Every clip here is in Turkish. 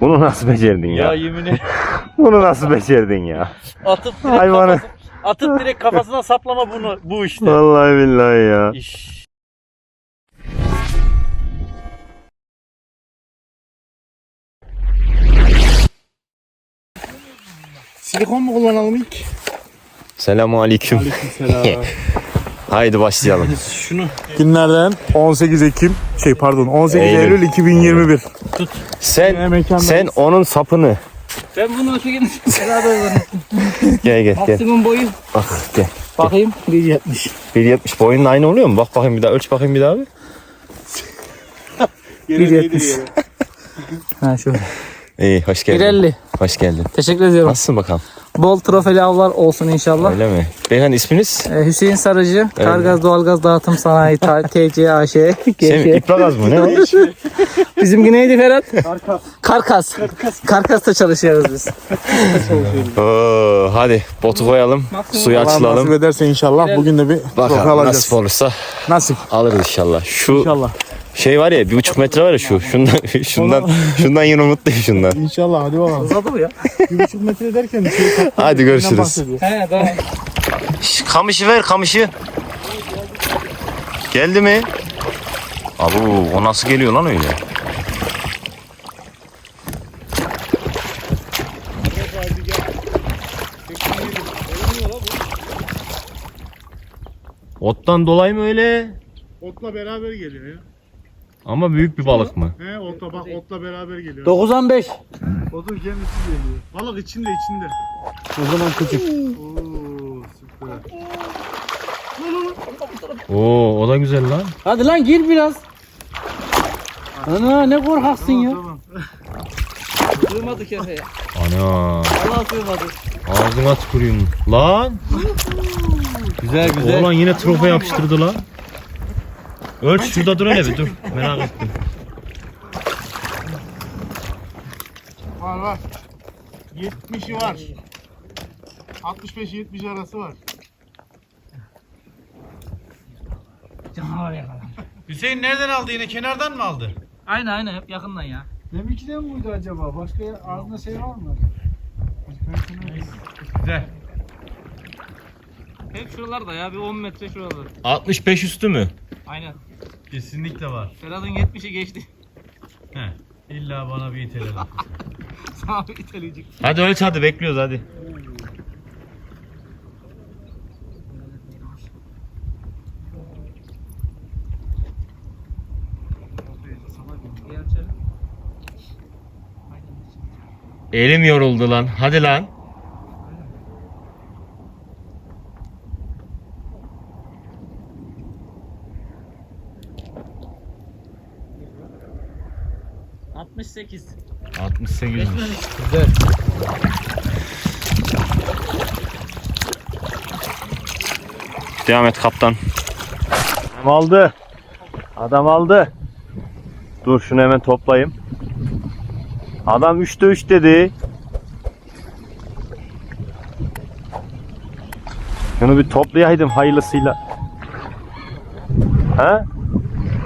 Bunu nasıl becerdin Ya ya? yemin ederim. Bunu nasıl becerdin ya? Atıp direkt Hayvanı. kafası- atıp direkt kafasına saplama bunu bu işte. Vallahi billahi ya. İş. Silikon mu kullanalım ilk? Selamun aleyküm. Aleykümselam. Haydi başlayalım. Şunu Günlerden 18 Ekim, şey pardon 18 Eylül. Eylül, 2021. Yine Sen mekandayız. sen onun sapını Ben bunu çekin beraber var. gel gel gel. Maksimum boyu Bak gel. bakayım. 1.70. 1.70 boyunun aynı oluyor mu? Bak bakayım bir daha ölç bakayım bir daha abi. 1.70. Ha şu. İyi hoş geldin. 1.50. Hoş geldin. Teşekkür ediyorum. Nasılsın bakalım? Bol trofeli avlar olsun inşallah. Öyle mi? Beyhan isminiz? Ee, Hüseyin Sarıcı, Kargaz Doğalgaz Dağıtım Sanayi Ta- TC AŞ. Şey, GŞ. İpragaz mı ne o? Bizimki neydi Ferhat? Karkas. Karkas. Karkas'ta çalışıyoruz biz. Oo, hadi botu koyalım. Suyu Allah nasip açılalım. ederse inşallah bugün de bir trofeo Bakalım alacağız. nasip olursa Nasip. alırız inşallah. Şu İnşallah. Şey var ya bir buçuk metre var ya şu. Şundan şundan şundan yine umutluyum şundan. İnşallah hadi bakalım. Uzadı mı ya? bir buçuk metre derken şey Hadi görüşürüz. He tamam. Şş, kamışı ver kamışı. Geldi mi? Abi o nasıl geliyor lan öyle? Ottan dolayı mı öyle? Otla beraber geliyor ya. Ama büyük bir balık mı? He otla bak otla beraber geliyor. 95. Otun kendisi geliyor. Balık içinde içinde. O zaman küçük. Oo süper. Oo o da güzel lan. Hadi lan gir biraz. Ana ne korkaksın ya. Tamam. Sığmadı kefeye. Ana Allah sığmadı. ağzına tüküreyim. Lan. Güzel güzel. Oğlan yine trofe yapıştırdı lan. Ölç şurada dur hele bir dur. Merak ettim. Var var. 70'i var. 65-70 arası var. Canavar yakalan. Hüseyin nereden aldı yine? Kenardan mı aldı? Aynen aynen hep yakından ya. Deminkinden miydi acaba? Başka ağzında şey var mı? Güzel. Hep şuralarda ya bir 10 metre şurada. 65 üstü mü? Aynen. Kesinlikle var. Ferhat'ın 70'i geçti. He. İlla bana bir iteler. Sana bir iteleyecek. Hadi ölç hadi bekliyoruz hadi. Elim yoruldu lan. Hadi lan. Aynen. 68. 68. Güzel. Devam et kaptan. Adam aldı. Adam aldı. Dur şunu hemen toplayayım. Adam 3'te 3 dedi. Şunu bir toplayaydım hayırlısıyla. Ha?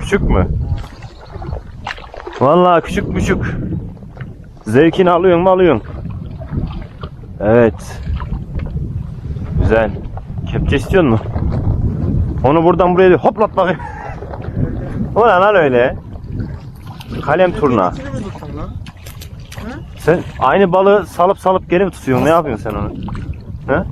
Küçük mü? Vallahi küçük küçük. Zevkini alıyorsun mu alıyorsun? Evet. Güzel. Kepçe istiyor mu? Onu buradan buraya hoplat bakayım. O ne lan öyle? Kalem turna. Sen aynı balığı salıp salıp geri mi tutuyorsun? Ne yapıyorsun sen onu? He?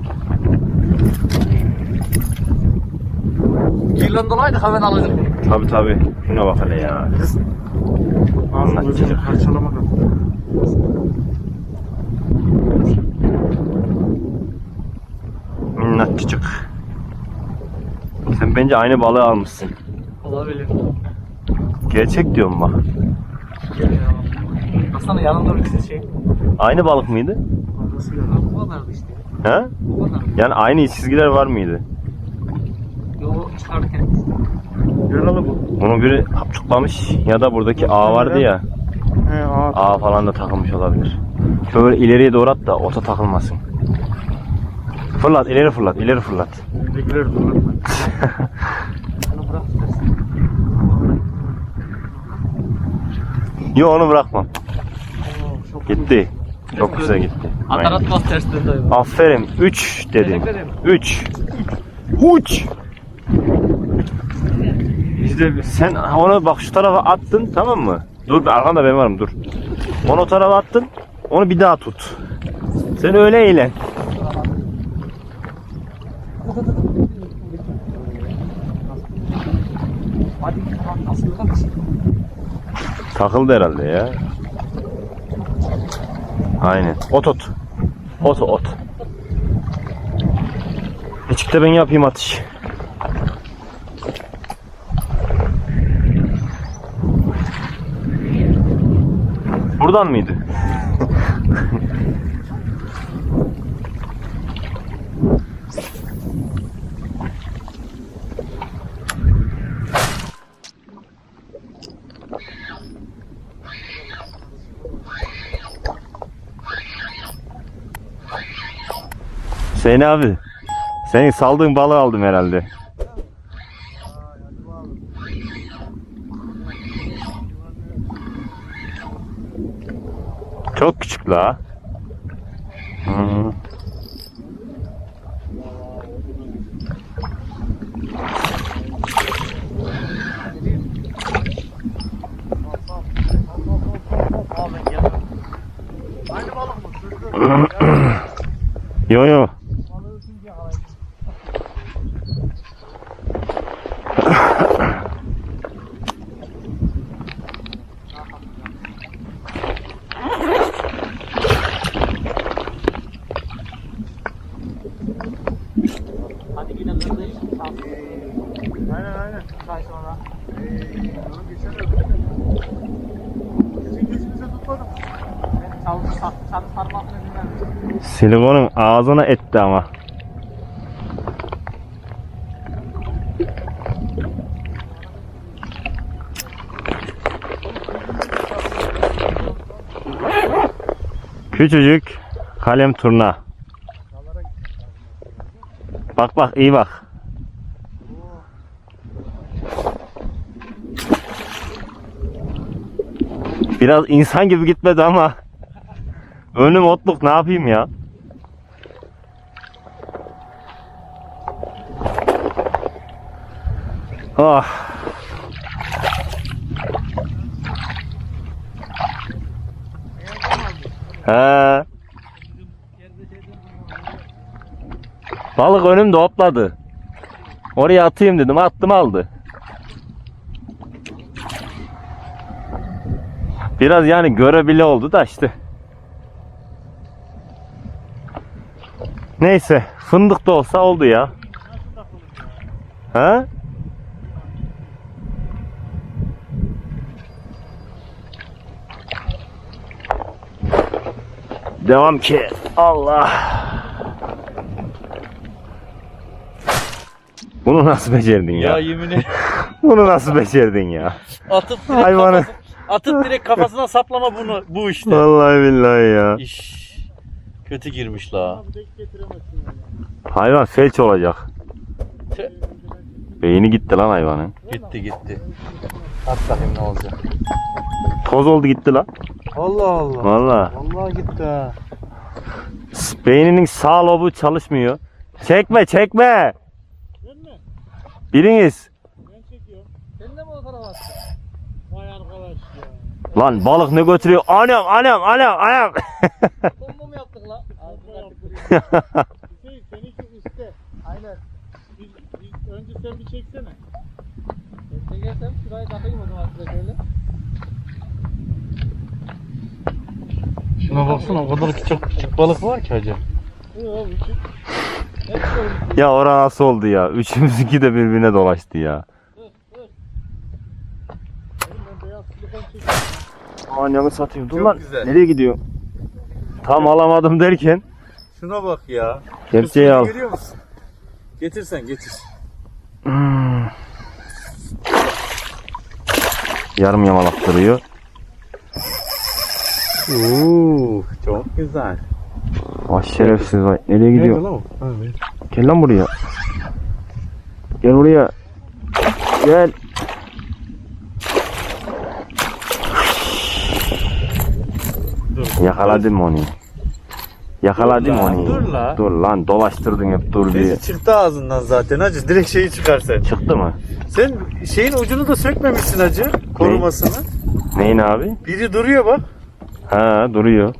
Kirlen dolaydı hemen alacağım. Tabi tabi. Şuna bak hele ya. Ağzını gözünü parçalamak Minnatçıcık. Sen bence aynı balığı almışsın. Olabilir. Gerçek diyorum bak. Aslında yanında bir şey. Aynı balık mıydı? Bu kadardı işte. He? Bu kadar. Yani aynı çizgiler var mıydı? Yolu çıkarken. Yaralı bu. Bunu biri hapçuklamış ya da buradaki ağ vardı ya. He ağır. Ağ falan da takılmış olabilir. Şöyle ileriye doğru at da ota takılmasın. Fırlat, ileri fırlat, ileri fırlat. Regular durur. Bunu bırak istersen. Yo onu bırakmam. Gitti. Çok güzel gitti. Atar atmaz ters döndü. Aferin. 3 dedim. Teşekkür ederim. 3. Uç. Bizde sen onu bak şu tarafa attın tamam mı? Dur arkanda ben varım dur. Onu o tarafa attın. Onu bir daha tut. Sen öyle eğlen. Takıldı herhalde ya. Aynen. Ot ot. Ot ot. Küçükte ben yapayım atış. Buradan mıydı? Hüseyin abi. Senin saldığın balığı aldım herhalde. La. Hı. Yo yo. Hadi yine buradayız. Aynen aynen. Çay sonra. Eee, onu geçemedim. Geçen dinler. Silikonun ağzına etti ama. Küçücük kalem turna. Bak bak iyi bak. Biraz insan gibi gitmedi ama önüm otluk ne yapayım ya? Ah. He. Balık önümde hopladı. Oraya atayım dedim. Attım aldı. Biraz yani görebile oldu da işte. Neyse. Fındık da olsa oldu ya. Ha? Devam ki. Allah. Bunu nasıl becerdin ya? Ya yemin ederim. Bunu nasıl becerdin ya? Atıp direkt Hayvanı. kafası- atıp direkt kafasına saplama bunu bu işte. Vallahi billahi ya. İş. Kötü girmiş la. Hayvan felç olacak. Tüh. Beyni gitti lan hayvanın. Gitti gitti. At bakayım ne olacak. Toz oldu gitti lan. Allah Allah. Vallahi. Vallahi gitti ha. Beyninin sağ lobu çalışmıyor. Çekme çekme. Biriniz. Vay arkadaş ya. Lan balık ne götürüyor? Anam anam anam anam. Bomba mı yaptık la? Ağzını artık buraya. Hüseyin seninki üstte. Aynen. Biz, biz, önce sen bir çeksene. Ben çekersem şurayı takayım o zaman size şöyle. Şuna baksana o kadar küçük küçük balık var ki hacı. Ya ora nasıl oldu ya? Üçümüzünki de birbirine dolaştı ya. Ben beyaz silikon Anamı satayım. Dur Çok lan. güzel. Nereye gidiyor? Tam alamadım derken Şuna bak ya. kepçeyi al. Görüyor musun? Getirsen getir. Hmm. Yarım yamalak duruyor. Oo, çok güzel. Vay şerefsiz vay. Nereye gidiyor? lan o? Ha, evet. Gel lan buraya. Gel buraya. Gel. Yakaladım onu. Yakaladım Dur onu. dur la. Dur lan dolaştırdın hep dur bir. Bezi çıktı ağzından zaten hacı. Direkt şeyi çıkar sen. Çıktı mı? Sen şeyin ucunu da sökmemişsin hacı. Korumasını. Neyin abi? Biri duruyor bak. Ha duruyor.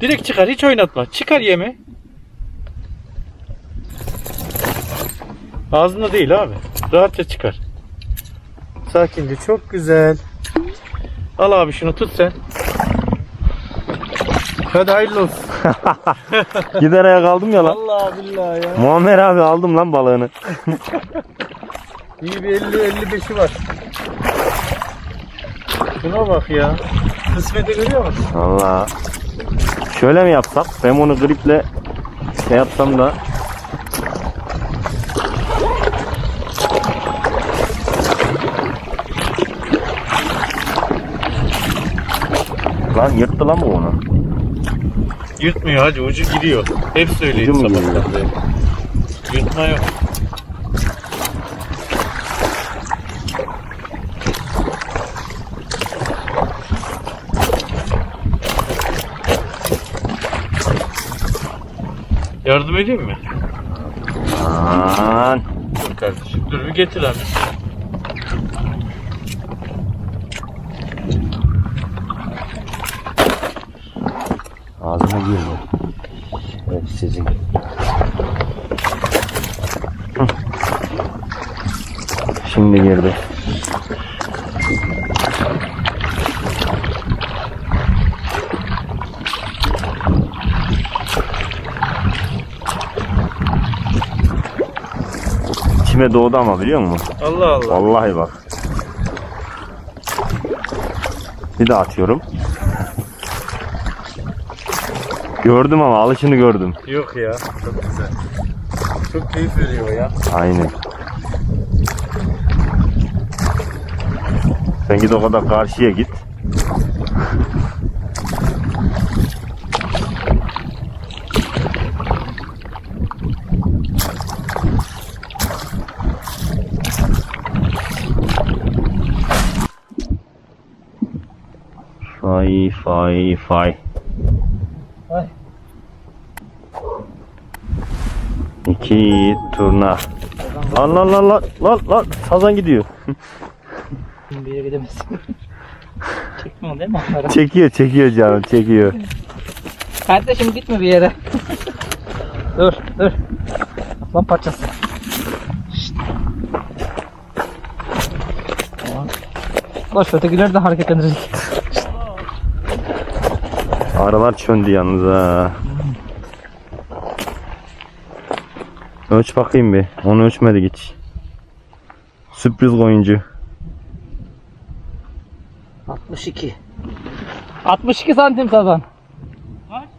Direkt çıkar hiç oynatma. Çıkar yemi. Ağzında değil abi. Rahatça çıkar. Sakince çok güzel. Al abi şunu tut sen. Hadi hayırlı olsun. Gider ayak aldım ya lan. Allah billahi ya. Muammer abi aldım lan balığını. İyi bir 50-55'i var. Şuna bak ya. Kısmeti görüyor musun? Allah. Şöyle mi yapsak? Ben onu griple şey yapsam da Lan yırttı lan bu onu. Yırtmıyor hacı ucu gidiyor. Hep söyleyin Ucu mu sabahtan beri. Yırtma yok. Yardım edeyim mi? Aman. Dur kardeşim. Dur bir getir abi. Ağzına girdi. Evet sizin. Hı. Şimdi girdi. İçime doğdu ama biliyor musun? Allah Allah. Vallahi bak. Bir daha atıyorum. Gördüm ama alışını gördüm. Yok ya. Çok güzel. Çok keyif veriyor ya. Aynen. Sen git o kadar karşıya git. Fay fay fay. Ay. İki turna. Lan lan lan lan lan lan sazan gidiyor. Bir yere gidemezsin. Çekmiyor değil mi onları? Çekiyor çekiyor canım çekiyor. Kardeşim gitme bir yere. dur dur. Lan parçası. Boş ötekiler de hareketlenecek. Aralar çöndü yalnız ha. Ölç bakayım bir. Onu ölçmedik hiç. Sürpriz oyuncu. 62. 62 santim sazan.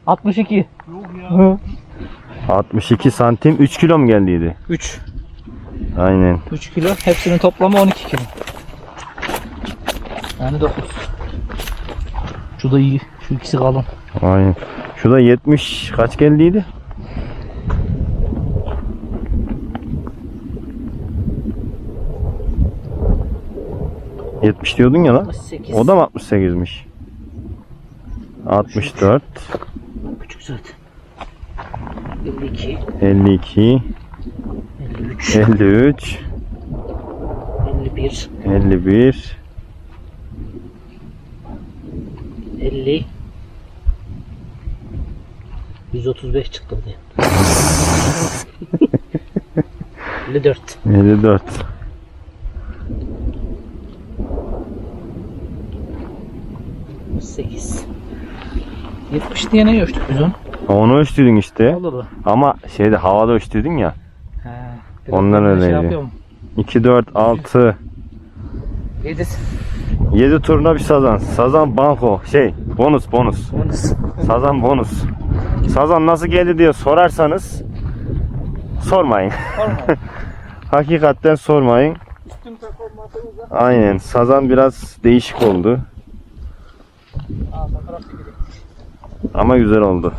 62. Yok ya. 62 santim 3 kilo mu geldiydi? 3. Aynen. 3 kilo. Hepsinin toplamı 12 kilo. Yani 9. Şu da iyi. Şu ikisi kalın. Aynen. Şurada 70 kaç geldiydi? Yetmiş diyordun ya lan. 68. O da mı 68'miş? 64, küçük zaten. 52, 52, 53, 53, 51, 51, 50 135 çıktı buraya. 54 54.8 70 diye ne ölçtük biz onu? Onu ölçtüydün işte. Olur mu? Ama şeyde havada ölçtüydün ya. He. Ondan öyleydi. Şey yapıyorum. 2, 4, 6, 7 7 turuna bir sazan. Sazan banko. Şey bonus bonus. Sazan bonus. Sazan nasıl geldi diye sorarsanız sormayın. Hakikaten sormayın. Üstün performansımızda Aynen. Sazan biraz değişik oldu. Aa. Ama güzel oldu.